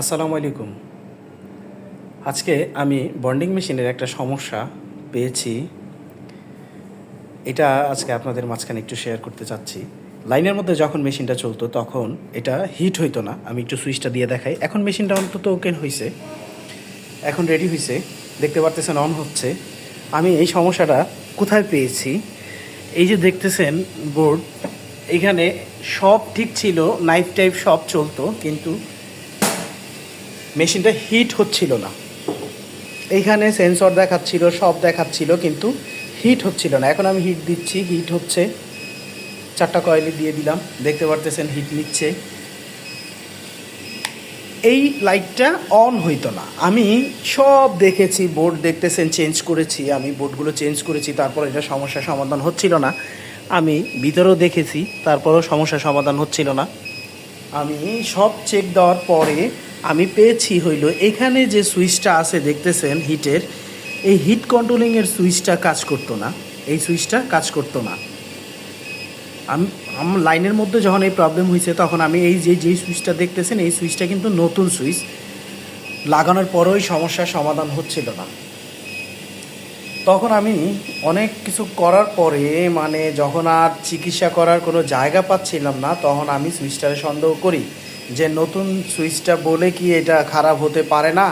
আসসালামু আলাইকুম। আজকে আমি বন্ডিং মেশিনের একটা সমস্যা পেয়েছি। এটা আজকে আপনাদের মাঝখানে একটু শেয়ার করতে চাচ্ছি। লাইনের মধ্যে যখন মেশিনটা চলতো তখন এটা হিট হইতো না। আমি একটু সুইচটা দিয়ে দেখাই। এখন মেশিনটা অন্তত ওকেন হয়েছে এখন রেডি হয়েছে দেখতে পারতেছেন অন হচ্ছে। আমি এই সমস্যাটা কোথায় পেয়েছি? এই যে দেখতেছেন বোর্ড এখানে সব ঠিক ছিল নাইফ টাইপ সব চলতো, কিন্তু মেশিনটা হিট হচ্ছিল না। এইখানে সেন্সর দেখাচ্ছিল, সব দেখাচ্ছিল, কিন্তু হিট হচ্ছিল না। এখন আমি হিট দিচ্ছি, হিট হচ্ছে। চারটা কয়েলি দিয়ে দিলাম, দেখতে পারতেছেন হিট নিচ্ছে। এই লাইটটা অন হইতো না। আমি সব দেখেছি, বোর্ড দেখতেছেন, চেঞ্জ করেছি। আমি বোর্ডগুলো চেঞ্জ করেছি, তারপর এটা সমস্যার সমাধান হচ্ছিল না। আমি ভিতরেও দেখেছি, তারপরেও সমস্যার সমাধান হচ্ছিল না। আমি সব চেক দেওয়ার পরে আমি পেয়েছি হইল। এখানে যে সুইচটা আছে, দেখতেছেন হিটের, এই হিট কন্ট্রোলিংয়ের সুইচটা কাজ করতো না। এই সুইচটা কাজ করতো না। আমি আমার লাইনের মধ্যে যখন এই প্রবলেম হয়েছে তখন আমি এই যে যেই সুইচটা দেখতেছেন, এই সুইচটা কিন্তু নতুন সুইচ। লাগানোর পরেও সমস্যার সমাধান হচ্ছিল না। তখন আমি অনেক কিছু করার পরে মানে যখন আর চিকিৎসা করার কোনো জায়গা পাচ্ছিলাম না, তখন আমি সুইচটারে সন্দেহ করি। যে নতুন সুইচটা বলে কি এটা খারাপ হতে পারে না?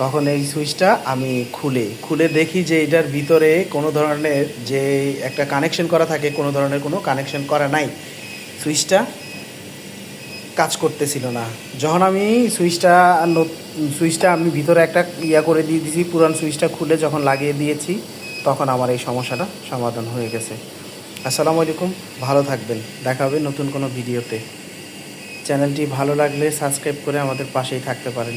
তখন এই সুইচটা আমি খুলে খুলে দেখি যে এটার ভিতরে কোনো ধরনের যে একটা কানেকশন করা থাকে, কোনো ধরনের কোনো কানেকশন করা নাই। সুইচটা কাজ করতেছিল না। যখন আমি সুইচটা সুইচটা আমি ভিতরে একটা ইয়া করে দিয়ে দিয়েছি পুরান সুইচটা খুলে যখন লাগিয়ে দিয়েছি, তখন আমার এই সমস্যাটা সমাধান হয়ে গেছে। আসসালামু আলাইকুম, ভালো থাকবেন। দেখা হবে নতুন কোনো ভিডিওতে। চ্যানেলটি ভালো লাগলে সাবস্ক্রাইব করে আমাদের পাশেই থাকতে পারেন।